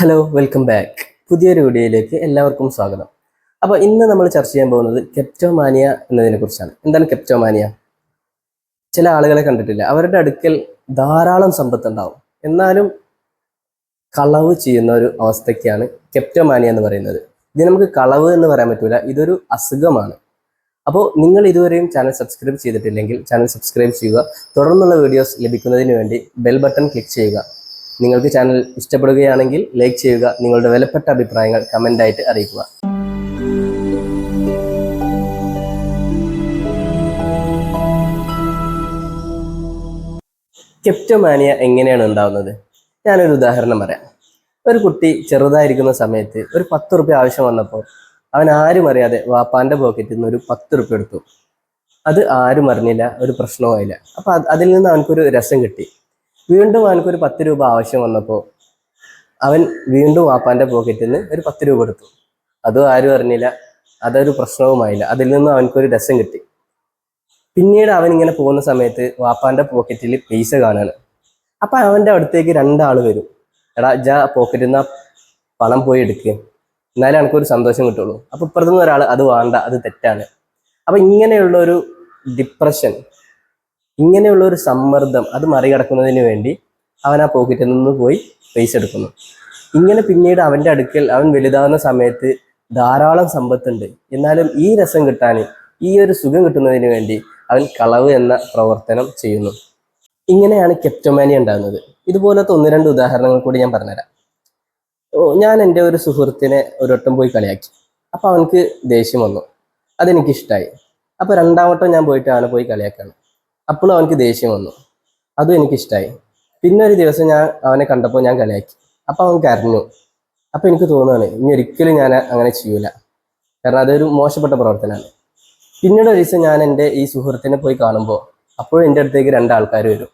Hello welcome back പുതിയൊരു വീഡിയോയിലേക്ക് എല്ലാവർക്കും സ്വാഗതം. അപ്പോൾ ഇന്ന് നമ്മൾ ചർച്ച ചെയ്യാൻ പോകുന്നത് കെപ്റ്റോമാനിയ എന്നതിനെ കുറിച്ചാണ് എന്താണ് കെപ്റ്റോമാനിയ ചില ആളുകളെ കണ്ടിട്ടില്ല. അവരുടെ അടുക്കൽ ധാരാളം സമ്പത്ത് ഉണ്ടാവും എന്നാലും കളവ് ചെയ്യുന്ന ഒരു അവസ്ഥയ്ക്കാണ് കെപ്റ്റോമാനിയ എന്ന് പറയുന്നത്. ഇത് നമുക്ക് കളവ് എന്ന് പറയാൻ പറ്റൂല. ഇതൊരു അസുഖമാണ്. അപ്പോൾ നിങ്ങൾ ഇതുവരെയും ചാനൽ സബ്സ്ക്രൈബ് ചെയ്തിട്ടില്ലെങ്കിൽ ചാനൽ സബ്സ്ക്രൈബ് ചെയ്യുക. തുടർന്നുള്ള വീഡിയോസ് ലഭിക്കുന്നതിന് വേണ്ടി ബെൽ ബട്ടൺ ക്ലിക്ക് ചെയ്യുക. നിങ്ങൾക്ക് ചാനൽ ഇഷ്ടപ്പെടുകയാണെങ്കിൽ ലൈക്ക് ചെയ്യുക നിങ്ങളുടെ വിലപ്പെട്ട അഭിപ്രായങ്ങൾ കമന്റായിട്ട് അറിയിക്കുക. കെപ്റ്റോമാനിയ എങ്ങനെയാണ് ഉണ്ടാവുന്നത്? ഞാനൊരു ഉദാഹരണം പറയാം. ഒരു കുട്ടി ചെറുതായിരിക്കുന്ന സമയത്ത് ഒരു പത്ത് റുപ്യ ആവശ്യം വന്നപ്പോൾ അവൻ ആരും അറിയാതെ വാപ്പാന്റെ പോക്കറ്റിൽ നിന്ന് ഒരു പത്ത് റുപ്യ എടുത്തു. അത് ആരും അറിഞ്ഞില്ല ഒരു പ്രശ്നവുമായില്ല. അപ്പൊ അത് അതിൽ നിന്ന് അവനക്കൊരു രസം കിട്ടി. വീണ്ടും അവനക്കൊരു പത്ത് രൂപ ആവശ്യം വന്നപ്പോൾ അവൻ വീണ്ടും വാപ്പാന്റെ പോക്കറ്റിൽ നിന്ന് ഒരു പത്ത് രൂപ എടുത്തു അതും ആരും അറിഞ്ഞില്ല. അതൊരു പ്രശ്നവുമായില്ല. അതിൽ നിന്ന് അവനക്കൊരു രസം കിട്ടി. പിന്നീട് അവൻ ഇങ്ങനെ പോകുന്ന സമയത്ത് വാപ്പാന്റെ പോക്കറ്റിൽ പൈസ കാണാണ് അപ്പൊ അവന്റെ അടുത്തേക്ക് രണ്ടാൾ വരും. എടാ ജാ പോക്കറ്റിൽ നിന്ന് പണം പോയി എടുക്കുക എന്നാലേ എനിക്കൊരു സന്തോഷം കിട്ടുള്ളൂ. അപ്പൊ ഇപ്പുറത്തുനിന്ന് ഒരാൾ അത് വേണ്ട അത് തെറ്റാണ്. അപ്പൊ ഇങ്ങനെയുള്ള ഒരു ഡിപ്രഷൻ ഇങ്ങനെയുള്ള ഒരു സമ്മർദ്ദം അത് മറികടക്കുന്നതിന് വേണ്ടി അവൻ ആ പോക്കറ്റിൽ നിന്ന് പോയി പൈസ എടുക്കുന്നു. ഇങ്ങനെ പിന്നീട് അവന്റെ അടുക്കൽ അവൻ വലുതാവുന്ന സമയത്ത് ധാരാളം സമ്പത്തുണ്ട്. എന്നാലും ഈ രസം കിട്ടാൻ ഈ ഒരു സുഖം കിട്ടുന്നതിന് വേണ്ടി അവൻ കളവ് എന്ന പ്രവർത്തനം ചെയ്യുന്നു. ഇങ്ങനെയാണ് കെപ്റ്റോമാനി ഉണ്ടാകുന്നത്. ഇതുപോലത്തെ ഒന്ന് രണ്ട് ഉദാഹരണങ്ങൾ കൂടി ഞാൻ പറഞ്ഞുതരാം. ഞാൻ എന്റെ ഒരു സുഹൃത്തിനെ ഒരു വട്ടം പോയി കളിയാക്കി. അപ്പോൾ അവനക്ക് ദേഷ്യം വന്നു. അതെനിക്കിഷ്ടമായി അപ്പോൾ രണ്ടാം രണ്ടാമട്ടം ഞാൻ പോയിട്ട് അവനെ പോയി കളിയാക്കാണ് അപ്പോഴും അവനക്ക് ദേഷ്യം വന്നു. അതും എനിക്കിഷ്ടമായി പിന്നെ ഒരു ദിവസം ഞാൻ അവനെ കണ്ടപ്പോൾ ഞാൻ കളിയാക്കി. അപ്പോൾ അവൻ കരഞ്ഞു. അപ്പോൾ എനിക്ക് തോന്നുകയാണ് ഇനി ഒരിക്കലും ഞാൻ അങ്ങനെ ചെയ്യൂല. കാരണം അതൊരു മോശപ്പെട്ട പ്രവർത്തനമാണ്. പിന്നീട് ഒരു ദിവസം ഞാൻ എന്റെ ഈ സുഹൃത്തിനെ പോയി കാണുമ്പോൾ അപ്പോഴും എന്റെ അടുത്തേക്ക് രണ്ടാൾക്കാർ വരും.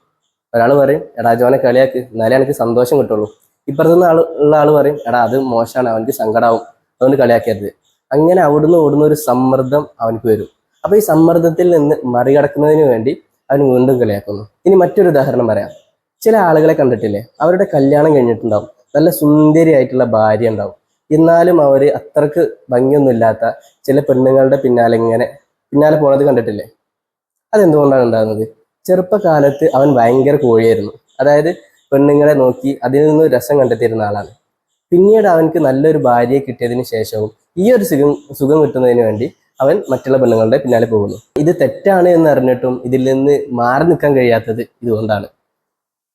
ഒരാൾ പറയും എടാ ജോനെ കളിയാക്ക്. എന്നാലേ എനിക്ക് സന്തോഷം കിട്ടുള്ളൂ. ഇപ്പുറത്തുനിന്ന് ആൾ ഉള്ള ആൾ പറയും എടാ അത് മോശമാണ്. അവനക്ക് സങ്കടമാവും അതുകൊണ്ട് കളിയാക്കരുത്. അങ്ങനെ അവിടുന്ന് ഓടുന്ന ഒരു സമ്മർദ്ദം അവനക്ക് വരും. അപ്പോൾ ഈ സമ്മർദ്ദത്തിൽ നിന്ന് മറികടക്കുന്നതിന് വേണ്ടി അവൻ വീണ്ടും കളിയാക്കുന്നു. ഇനി മറ്റൊരു ഉദാഹരണം പറയാം. ചില ആളുകളെ കണ്ടിട്ടില്ലേ? അവരുടെ കല്യാണം കഴിഞ്ഞിട്ടുണ്ടാവും. നല്ല സുന്ദരിയായിട്ടുള്ള ഭാര്യ ഉണ്ടാവും. എന്നാലും അവർ അത്രയ്ക്ക് ഭംഗിയൊന്നുമില്ലാത്ത ചില പെണ്ണുങ്ങളുടെ പിന്നാലെ ഇങ്ങനെ പിന്നാലെ പോണത് കണ്ടിട്ടില്ലേ? അതെന്തുകൊണ്ടാണ് ഉണ്ടാകുന്നത്? ചെറുപ്പകാലത്ത് അവൻ ഭയങ്കര കോഴിയായിരുന്നു. അതായത് പെണ്ണുങ്ങളെ നോക്കി അതിൽ നിന്ന് രസം കണ്ടെത്തിയിരുന്ന ആളാണ്. പിന്നീട് അവനക്ക് നല്ലൊരു ഭാര്യയെ കിട്ടിയതിന് ശേഷവും ഈ ഒരു സുഖം സുഖം കിട്ടുന്നതിന് വേണ്ടി അവൻ മറ്റുള്ള പെണ്ണുങ്ങളുടെ പിന്നാലെ പോകുന്നു. ഇത് തെറ്റാണ് എന്ന് അറിഞ്ഞിട്ടും ഇതിൽ നിന്ന് മാറി നിൽക്കാൻ കഴിയാത്തത് ഇതുകൊണ്ടാണ്.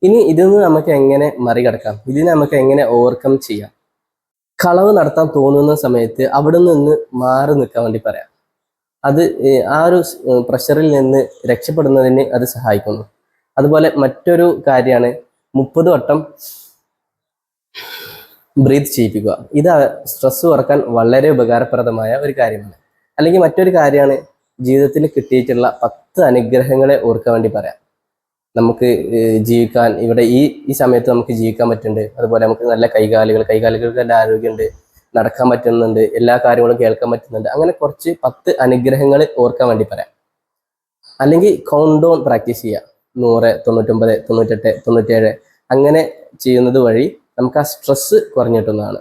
ഇനി ഇതിൽ നിന്ന് നമുക്ക് എങ്ങനെ മറികടക്കാം? ഇതിനെ നമുക്ക് എങ്ങനെ ഓവർകം ചെയ്യാം? കളവ് നടത്താൻ തോന്നുന്ന സമയത്ത് അവിടെ നിന്ന് മാറി നിൽക്കാൻ വേണ്ടി പറയാം. അത് ആ ഒരു പ്രഷറിൽ നിന്ന് രക്ഷപ്പെടുന്നതിന് അത് സഹായിക്കുന്നു. അതുപോലെ മറ്റൊരു കാര്യമാണ് മുപ്പത് വട്ടം ബ്രീത്ത് ചെയ്യിപ്പിക്കുക. ഇത് സ്ട്രെസ് കുറയ്ക്കാൻ വളരെ ഉപകാരപ്രദമായ ഒരു കാര്യമാണ്. അല്ലെങ്കിൽ മറ്റൊരു കാര്യമാണ് ജീവിതത്തിൽ കിട്ടിയിട്ടുള്ള പത്ത് അനുഗ്രഹങ്ങളെ ഓർക്കാൻ വേണ്ടി പറയാം. നമുക്ക് ജീവിക്കാൻ ഇവിടെ ഈ ഈ സമയത്ത് നമുക്ക് ജീവിക്കാൻ പറ്റുന്നുണ്ട്. അതുപോലെ നമുക്ക് നല്ല കൈകാലുകൾ കൈകാലുകൾക്ക് നല്ല ആരോഗ്യമുണ്ട് നടക്കാൻ പറ്റുന്നുണ്ട് എല്ലാ കാര്യങ്ങളും കേൾക്കാൻ പറ്റുന്നുണ്ട്. അങ്ങനെ കുറച്ച് പത്ത് അനുഗ്രഹങ്ങൾ ഓർക്കാൻ വേണ്ടി പറയാം. അല്ലെങ്കിൽ കൗണ്ട് ഡൗൺ പ്രാക്ടീസ് ചെയ്യുക. നൂറ് തൊണ്ണൂറ്റൊമ്പത് തൊണ്ണൂറ്റെട്ട് തൊണ്ണൂറ്റേഴ് അങ്ങനെ ചെയ്യുന്നത് വഴി നമുക്ക് ആ സ്ട്രെസ് കുറഞ്ഞിട്ടുന്നതാണ്.